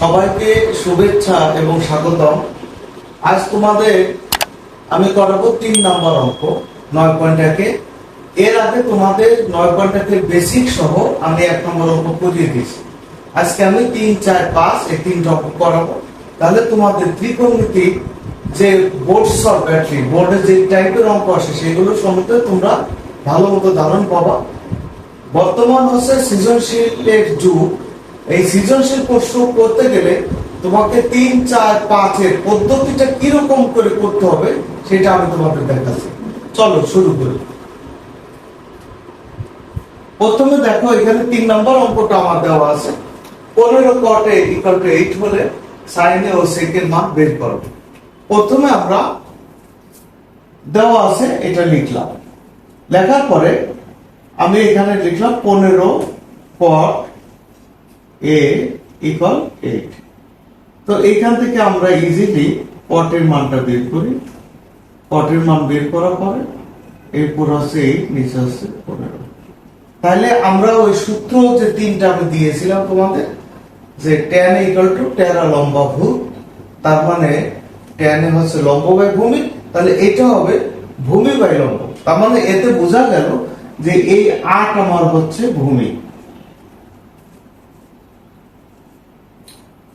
সবাইকে শুভেচ্ছা এবং স্বাগতম। আজ তোমাদের আমি করাবো তিন নাম্বার অঙ্ক, নয় পয়েন্ট একে। এর আগে তোমাদের নয় পয়েন্ট একের বেসিক সহ আমি এক নম্বর অঙ্ক করিয়ে দিয়েছি। আজকে আমি তিন, চার, পাঁচ এই তিনটা অঙ্ক করাবো। তাহলে তোমাদের ত্রিকোণমিতি যে বোর্ড সব ব্যাটারি বোর্ডে যে টাইপের অঙ্ক আসে সেগুলো সম্বন্ধে তোমরা ভালো মতো ধারণ পাবা। বর্তমান হচ্ছে সৃজনশীলের যুগ। এই সৃজনশীল প্রশ্ন করতে গেলে তোমাকে তিন, চার পাঁচের পদ্ধতিটা কীরকম করে করতে হবে সেটা আমি তোমাদের দেখাচ্ছি। চলো শুরু করি। প্রথমে দেখো, এখানে তিন নম্বর অঙ্কটা আমার দেওয়া আছে। পনেরো কটে ইকাল টু এইট হলে সাইনে ও সেকেন্ড মান বের করো। প্রথমে আমরা দেওয়া আছে, এটা লিখলাম। লেখার পরে আমি এখানে লিখলাম পনেরো পট এ ইকুয়াল এইট তো এইখান থেকে আমরা ইজিলি পটের মানটা বের করি। পটের মান বের করার পরে এরপর হচ্ছে এইট নিচে হচ্ছে পনেরো। তাহলে আমরা ওই সূত্র যে তিনটা আমি দিয়েছিলাম তোমাদের, যে ট্যান ইকুয়াল টু টেরা লম্বা ভূত তার মানে ট্যানে হচ্ছে লম্ব বাই ভূমি, তাহলে এটা হবে ভূমি বাই লম্ব। তার মানে এতে বোঝা গেল যে এই আট আমার হচ্ছে ভূমি।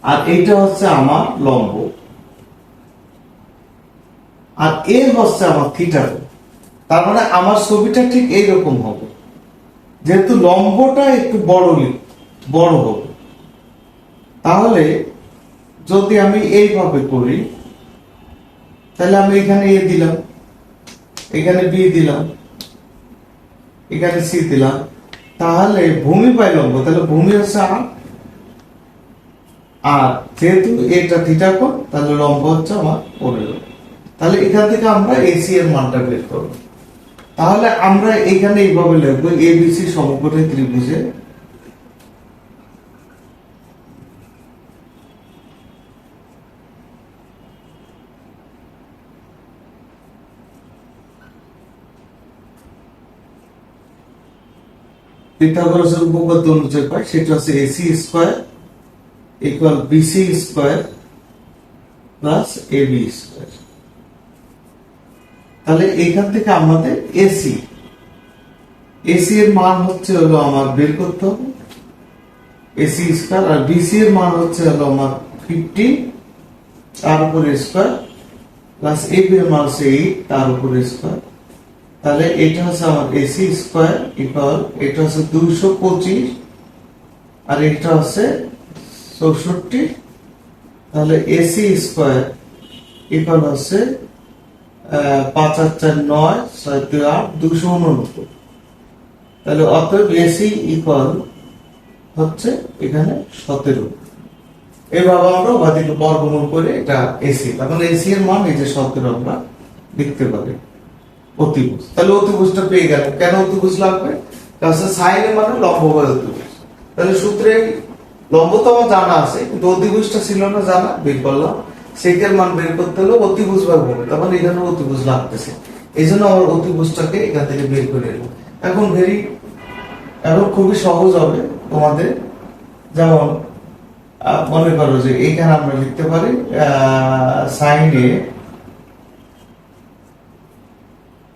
আর এইটা হচ্ছে আমার লম্ব। আর এ হচ্ছে আমার থিটা তার মানে আমার ছবিটা ঠিক এইরকম হবে। যেহেতু লম্বটা একটু বড় বড় হবে। তাহলে যদি আমি এইভাবে করি, তাহলে আমি এখানে এ দিলাম, এখানে বি দিলাম, এখানে সি দিলাম। তাহলে ভূমি পাই লম্ব, তাহলে ভূমি হচ্ছে আর আর যেহেতু এটা থিটা কোণ তাহলে লম্ব হচ্ছে আমার পনেরো। তাহলে এখান থেকে আমরা এসি এর মানটা বের করব। তাহলে আমরা এখানে এইভাবে লিখব এবিসি সমকোণী ত্রিভুজে। পিথাগোরাসের উপপাদ্য অনুযায়ী পাই, সেটা হচ্ছে AC square equal BC square plus AB square তাহলে এখান থেকে আমাদের এসি এসি এর মান হচ্ছে হলো আমার বের করতে হবে। এসি স্কোয়ার আর বিসি এর মান হচ্ছে হলো আমার ফিফটিন তার উপরে স্কোয়ার প্লাস এবি এর মান হচ্ছে এইট তার উপরে স্কোয়ার তাহলে এটা হচ্ছে আমার এসি স্কোয়ার ইকুয়াল এটা হচ্ছে দুইশো পঁচিশ আর এটা হচ্ছে চৌষট্টি, তাহলে এসি স্কোয়ার ইকুয়াল হচ্ছে পাঁচ আর চার নয়, ছয় দুই আট, দুশো উননব্বই। তাহলে অতএব এসি ইকুয়াল হচ্ছে এখানে সতেরো। এভাবে আমরা উপাধিকে বর্গমূল করে এটা এসি তখন এসি এর মান এই যে সতেরো আমরা লিখতে পারি। অতিভুজ। তাহলে অতিভুজটা পেয়ে গেল কেন অতিভুজ লাগবে? কারণ সাইনের মানে লম্ব অতিভুজ। তাহলে সূত্রে লম্ব তো আমার জানা আছে, কিন্তু অতিভুজটা ছিল না জানা, বের করলাম। সেকের মান বের করতে হলে অতিভুজ বা ভূমি তখন এখানে অতিভুজ লাগতেছে। এই জন্য আমার অতিভুজটাকে এখান থেকে বের করে এলাম। এখন ভেরি, এখন খুবই সহজ হবে তোমাদের। যেমন মনে করো যে এখানে আমরা লিখতে পারি সাইনে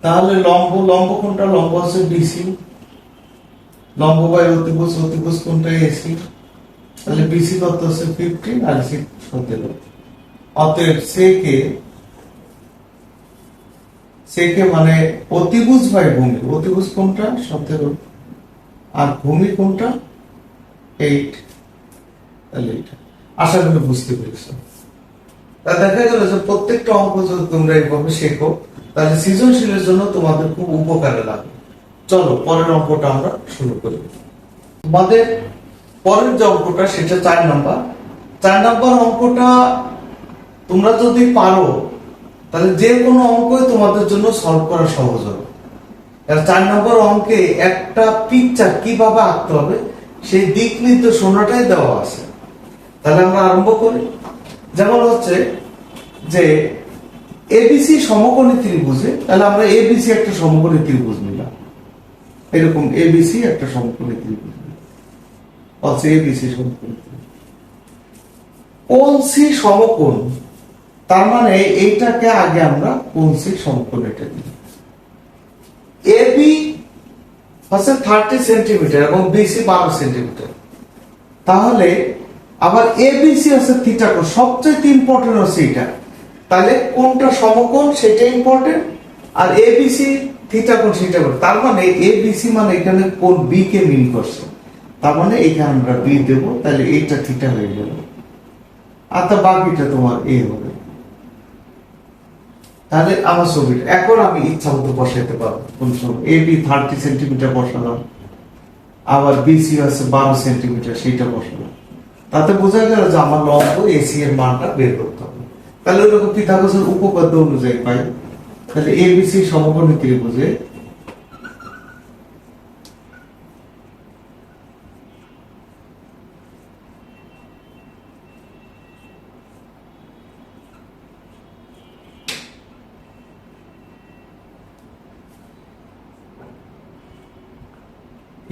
তাহলে লম্ব লম্ব কোনটা? লম্ব হচ্ছে বিসি লম্ব বাই অতিভুজ অতিভুজ কোনটা এসি তাহলে বিসি কত হচ্ছে ফিফটিন আর সি সতেরো অতএব সেকে সেকে মানে অতিভুজ বাই ভূমি। অতিভুজ কোনটা? সতেরো আর ভূমি কোনটা? এইট তাহলে এইটা। আশা করি বুঝতে পেরেছ। তা দেখা গেল যে প্রত্যেকটা অঙ্ক যদি তোমরা এইভাবে শেখো, তাহলে সৃজনশীলের জন্য তোমাদের খুব উপকারে লাগবে। চলো পরের অঙ্কটা আমরা শুরু করি। তোমাদের পরের যে অঙ্কটা, সেটা চার নাম্বার। চার নাম্বার অঙ্কটা তোমরা যদি পারো, তাহলে যে কোনো অঙ্কই তোমাদের জন্য সলভ করা সহজ হবে। আর চার নম্বর অঙ্কে একটা পিকচার কীভাবে আঁকতে হবে, সেই দিক নির্দেশনাটাই দেওয়া আছে। তাহলে আমরা আরম্ভ করি। যেমন হচ্ছে যে এবিসি সমকোণী ত্রিভুজে, তাহলে আমরা এবিসি একটা সমকোণী ত্রিভুজ নিলাম। এরকম এবিসি একটা সমকোণী ত্রিভুজ। অথচ এবিসি সমকোণী কোন সি তার মানে এইটাকে আগে আমরা সমকোণ এটা দিই। এবি হচ্ছে থার্টি সেন্টিমিটার এবং বিসি বারো সেন্টিমিটার। তাহলে আবার এবিসি হচ্ছে থিটা কোণ, সবচেয়ে ইম্পর্টেন্ট হচ্ছে এটা। তাহলে কোনটা সমকোণ সেটা ইম্পর্টেন্ট আর এবিসি থিটা কোণ সেটা। তার মানে এবিসি মানে এখানে কোন বি কে মিন করছে। মানে এখানে আমরা বি দেব, তাহলে এইটা থিটা হয়ে গেল। আর তা বাকিটা তোমার এ হবে। তাহলে আমার ছবিটা এখন আমি ইচ্ছা মতো বসাইতে পারব। এ বি থার্টি সেন্টিমিটার বসালাম। আবার বিসি আছে বারো সেন্টিমিটার সেইটা বসালাম। তাতে বোঝা গেল যে আমার লম্ব এসি এর মানটা বের করতে হবে। তাহলে ওরকম পিথাগোরাসের উপপাদ্য অনুযায়ী পাই। তাহলে এবিসি সমকোণী ত্রিভুজে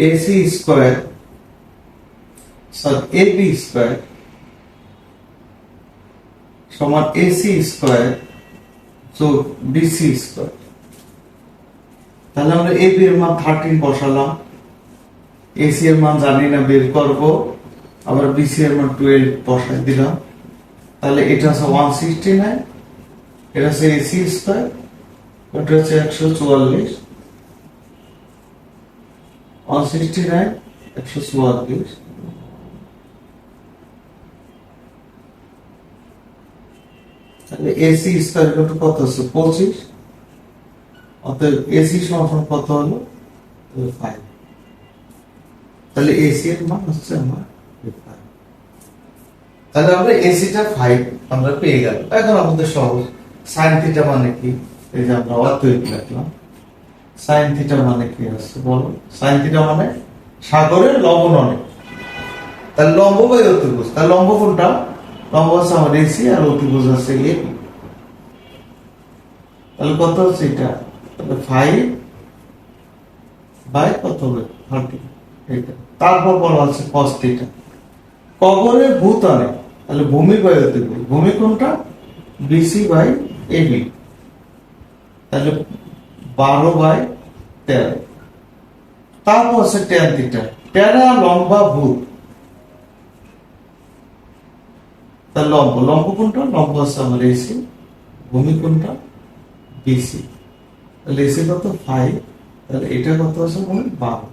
AC square sorry AB square সমান AC স্কয়ার যোগ BC স্কয়ার তাহলে আমরা AB এর মান 13 বসালাম। AC এর মান জানি না, বের করব। আবার BC এর মান 12 বসাই দিলাম। তাহলে এটা হচ্ছে 169 এটা হচ্ছে AC স্কয়ার এটা হচ্ছে 144 ওয়ান সিক্সটি নাইন একশো এসি কত পঁচিশ এসি কত হলো ফাইভ তাহলে এসি এর মান হচ্ছে আমার তাহলে আমরা এসিটা ফাইভ আমরা পেয়ে গেল এখন আমাদের সহজ সাইন থিটা মানে কি এই যে আমরা অত্যন্ত লিখলাম সাইন থিটা মানে কি আছে বলো? সাইন থিটা মানে সাগরের লবণ অনেক। তাহলে লম্ব বাই অতিভুজ? তাহলে লম্ব কোনটা? লম্ব হচ্ছে আমার এসি আর অতিভুজ আছে এ তাহলে কত হচ্ছে এটা? তাহলে ফাইভ বাই কত হবে? থার্টি তারপর বলা থিটা কবরের ভূত অনেক। তাহলে ভূমি বাই অতিভুজ। ভূমি কোনটা? বিসি বাই এবি তাহলে বারো বাই তেরো। তারপর হচ্ছে ট্যান থিটা ট্যানা লম্বা ভূত লম্ব লম্ব কোনটা? লম্ব হচ্ছে আমার এসি ভূমি কোনটা? বিসি তাহলে এসি কত? ফাইভ তাহলে এটা কত আছে ভূমি বারো।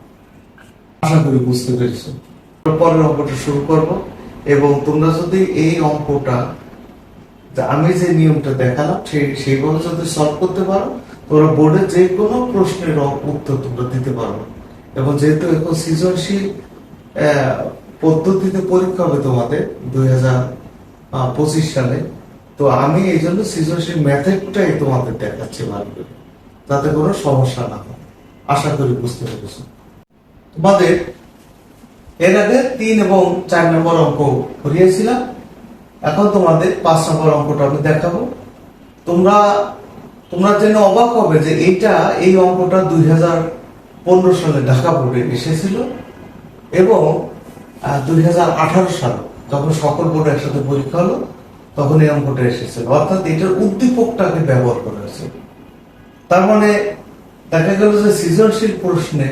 আশা করি বুঝতে পেরেছ। পরের অঙ্কটা শুরু করব। এবং তোমরা যদি এই অঙ্কটা আমি যে নিয়মটা দেখালাম, সেই সেইভাবে যদি সলভ করতে পারো তোমরা বোর্ডে যে কোনো প্রশ্নের উত্তর তোমরা দিতে পারো। এবং যেহেতু এখন সৃজনশীল পদ্ধতিতে পরীক্ষা হবে তোমাদের দুই হাজার পঁচিশ সালে, তো আমি এই জন্য সৃজনশীল মেথডটাই তোমাদের দেখাচ্ছি ভালো করে যাতে কোনো সমস্যা না হয়। আশা করি বুঝতে পেরেছ। তোমাদের এর আগে তিন এবং চার নম্বর অঙ্ক করিয়েছিলাম। এখন তোমাদের পাঁচ নম্বর অঙ্কটা আমি দেখাবো। তোমরা তোমরা জেনে অবাক হবে যে এইটা, এই অঙ্কটা দুই হাজার পনেরো সালে ঢাকা বোর্ডে এসেছিল এবং দুই হাজার আঠারো সাল যখন সকল বোর্ড একসাথে পরীক্ষা হলো, তখন এই অঙ্কটা এসেছিল। অর্থাৎ এটার উদ্দীপকটাকে ব্যবহার করা হয়েছে। তার মানে দেখা গেল যে সৃজনশীল প্রশ্নে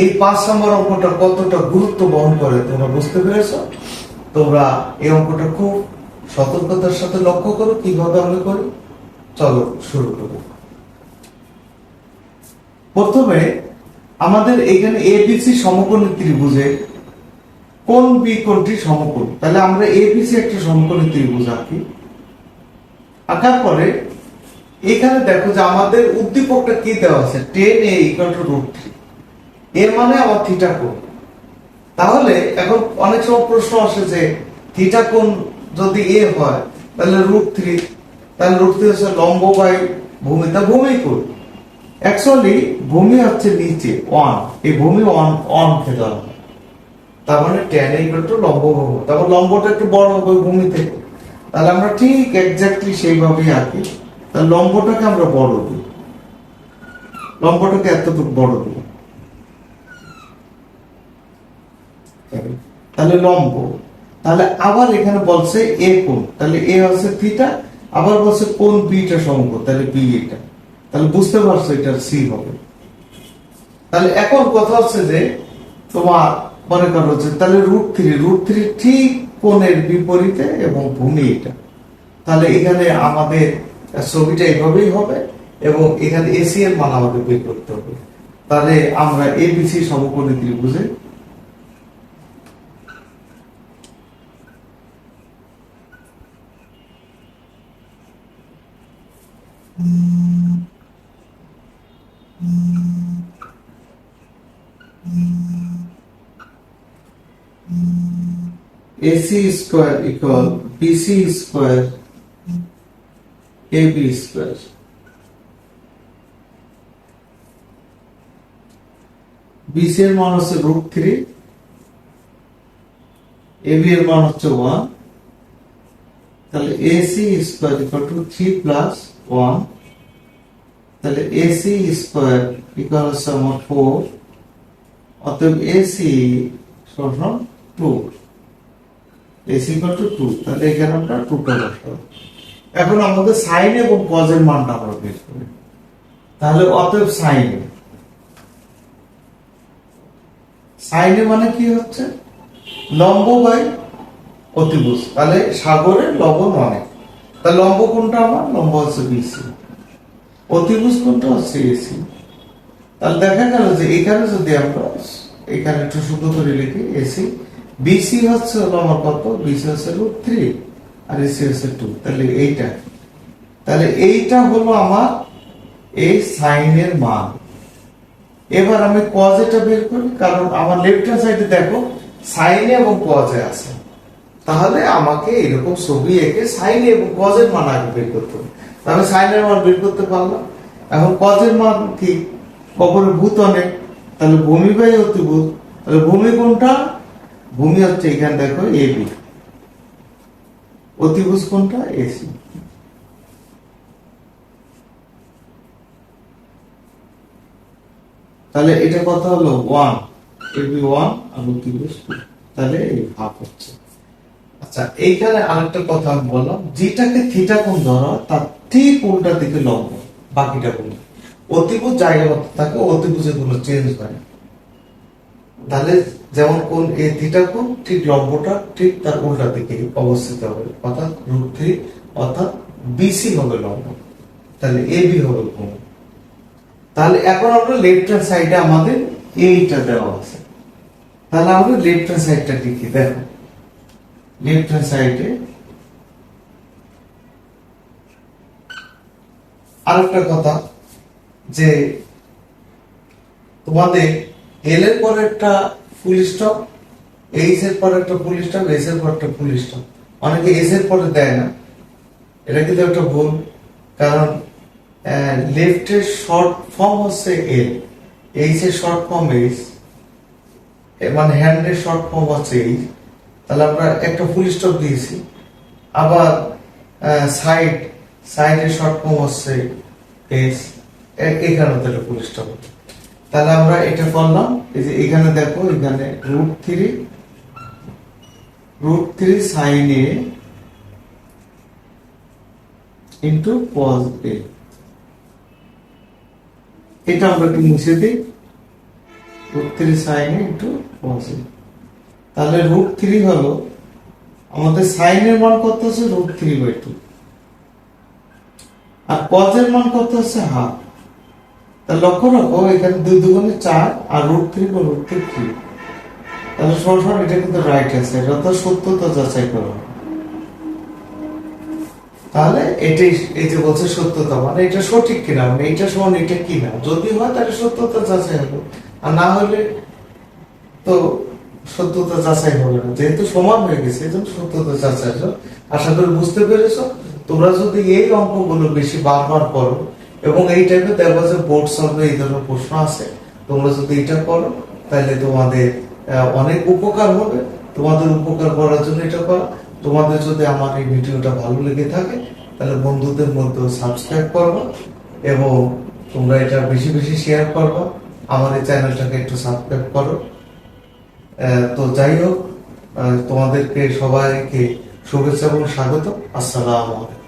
এই পাঁচ নম্বর অঙ্কটা কতটা গুরুত্ব বহন করে তোমরা বুঝতে পেরেছ? তোমরা এই অঙ্কটা খুব সতর্কতার সাথে লক্ষ্য করো, কীভাবে আমি করি। চলো শুরু করব। প্রথমে আমাদের এখানে এবিসি সমকোণী ত্রিভুজে কোন বি কোনটি সমকোণ? তাহলে আমরা এবিসি একটা সমকোণী ত্রিভুজ আঁকি। আঁকার পরে এখানে দেখো যে আমাদের উদ্দীপকটা কি দেওয়া আছে? Ten A equal to root three এর মানে আমার থিটা কোণ। তাহলে এখন অনেক সময় প্রশ্ন আসে যে থিটা কোণ যদি এ হয়, তাহলে রুট থ্রি তাহলে রুট থ্রি হচ্ছে লম্ব বাই ভূমি। তা ভূমি কোণ অ্যাকচুয়ালি ভূমি হচ্ছে নিচে ওয়ান এই ভূমি ওয়ান ওয়ান কে ধরা হয়। তার মানে টেন ইকুয়াল টু লম্ব ভূমি। তারপর লম্বটা একটু বড় হবে ভূমি থেকে তাহলে আমরা ঠিক এক্স্যাক্টলি সেইভাবেই আঁকি। তাহলে লম্বটাকে আমরা বড় দিই। লম্বটাকে এতটুকু বড় দিই। তাহলে লম্ব। তাহলে আবার এখানে বলছে এ কোণ। তাহলে এ হচ্ছে থিটা আবার বলছে, কোন বিটা সমকোণ তাহলে বি এটা। তাহলে বুঝতে পারছ এটা সি হবে। তাহলে এখন কথা হচ্ছে যে, তোমার মনে করো যে, তাহলে রুট থ্রি রুট থ্রি ঠিক কোণের বিপরীতে এবং ভূমি এটা। তাহলে এখানে আমাদের ছবিটা এভাবেই হবে এবং এখানে এসি এর মান আমাদের বের করতে হবে। তাহলে আমরা এবিসি সমকোণী ত্রিভুজে AC square equal BC square AB square. BC এর মান হচ্ছে রুট থ্রি এবি এর মান হচ্ছে ওয়ান তাহলে AC square equal to three plus one তাহলে এসি স্কোয়ার ইকুয়াল হচ্ছে আমার ফোর অতএব এসি সমান two AC equal to two তাহলে এখানে আমরা টুটা বসাবো। এখন আমাদের সাইন এবং কজের মানটা আমরা বের করি। তাহলে অতএব সাইনে সাইনে মানে কি হচ্ছে? লম্ব বাই অতিভুজ। তাহলে সাগরের লবণ অনেক। তা লম্ব কোনটা আমার? লম্ব হচ্ছে বিসি অতিভুজ কোনটা হচ্ছে এসি তাহলে দেখা গেল যে এখানে যদি আমরা, এখানে একটু সুন্দর করে লিখি এসি বিসি হচ্ছে হলো আমার কত বিসি হচ্ছে রুট থ্রি আর এসি হচ্ছে টু তাহলে এইটা। তাহলে এইটা হলো আমার এই সাইনের মান। এবার আমি কজ এটা বের করি, কারণ আমার লেফট হ্যান্ড সাইডে দেখো সাইনে এবং কজে আছে। তাহলে আমাকে এরকম ছবি এঁকে সাইনে এবং কজের মান আগে বের করতে হবে। তাহলে সাইনের মান বের করতে পারলাম। এখন কজের মান কি? কবরে ভূত অনেক তাহলে ভূমি বাই অতিভূত। তাহলে ভূমি কোনটা? ভূমি হচ্ছে এখানে দেখো এ বি অতিভুজ কোনটা? এসি তাহলে এটা কত হলো? ওয়ান এবি ওয়ান আর অতিভুজ তাহলে এই ভাগ হচ্ছে। আচ্ছা এইখানে আরেকটা কথা বললাম। যেটাকে থিটা কোণ ধরা, তার ঠিক উল্টা দিকে লম্ব। বাকিটা কোণ। অতিভুজ জায়গা থাকে অতিভুজে গুলো চেঞ্জ হয় তাহলে যেমন কোন এ থিটা কোণ ঠিক লম্বটা, ঠিক তার উল্টা দিকে অবস্থিত হবে। অর্থাৎ রুট থ্রি, অর্থাৎ বিসি হবে লম্ব। তাহলে এ বি হবে কোণ তাহলে এখন আমরা লেফট হ্যান্ড সাইডে আমাদের এইটা দেওয়া আছে। তাহলে আমরা লেফট হ্যান্ড সাইডটা লিখি দেখো লেফট হ্যান্ড সাইডে আরেকটা কথা, যে তোমাদের এল এর পর একটা ফুল স্টপ এইচ এর পর একটা ফুল স্টপ এস এর পর একটা ফুল স্টপ। অনেকে এস এর পরে দেয় না। এটা কিন্তু একটা ভুল, কারণ লেফটের শর্ট ফর্ম হচ্ছে এল এইচ এর শর্ট ফর্ম এইচ মানে হ্যান্ডের শর্ট ফর্ম হচ্ছে এইচ তাহলে আমরা একটা ফুল স্টপ দিয়েছি। আবার সাইড সাইডের শর্ট ফর্ম হচ্ছে এস এখানে তো একটা ফুল স্টপ। তাহলে আমরা এটা করলাম, এই যে এখানে দেখো, এখানে root three root three sine A into cos A এটা আমরা একটু মুছে দিই root three sine A into A তাহলে রুট থ্রি হলো, আমাদের সাইনের মান কত হচ্ছে রুট থ্রি বাই টু আর কজের মান কত হচ্ছে হাফ তা লক্ষ্য রাখো, এখানে দুই দুগুণে চার আর রুট থ্রি বা রুট থ্রি তাহলে সরাসরি এটা কিন্তু রাইট আছে এটা তো সত্যতা যাচাই করা। তাহলে এটাই, এই যে বলছে সত্যতা মানে এটা সঠিক কিনা মানে এটা সমান এটা কিনা যদি হয় তাহলে সত্যতা যাচাই হবে, আর না হলে তো সত্যতা যাচাই হবে না যেহেতু সমান হয়ে গেছে, এই সত্যতা যাচাই। আশা করি বুঝতে পেরেছ তোমরা যদি এই অঙ্কগুলো বেশি বারবার করো এবং এই টাইপের দেখো যে বোর্ড সলভে এই ধরনের প্রশ্ন আছে তোমরা যদি এটা করো, তাহলে তোমাদের অনেক উপকার হবে। তোমাদের উপকার করার জন্য এটা করা। তোমাদের যদি আমার এই ভিডিওটা ভালো লেগে থাকে, তাহলে বন্ধুদের মধ্যে সাবস্ক্রাইব করবা এবং তোমরা এটা বেশি বেশি শেয়ার করবা। আমার এই চ্যানেলটাকে একটু সাবস্ক্রাইব করো। তো যাই হোক তোমাদেরকে সবাইকে শুভেচ্ছা এবং স্বাগত। আসসালামু আলাইকুম।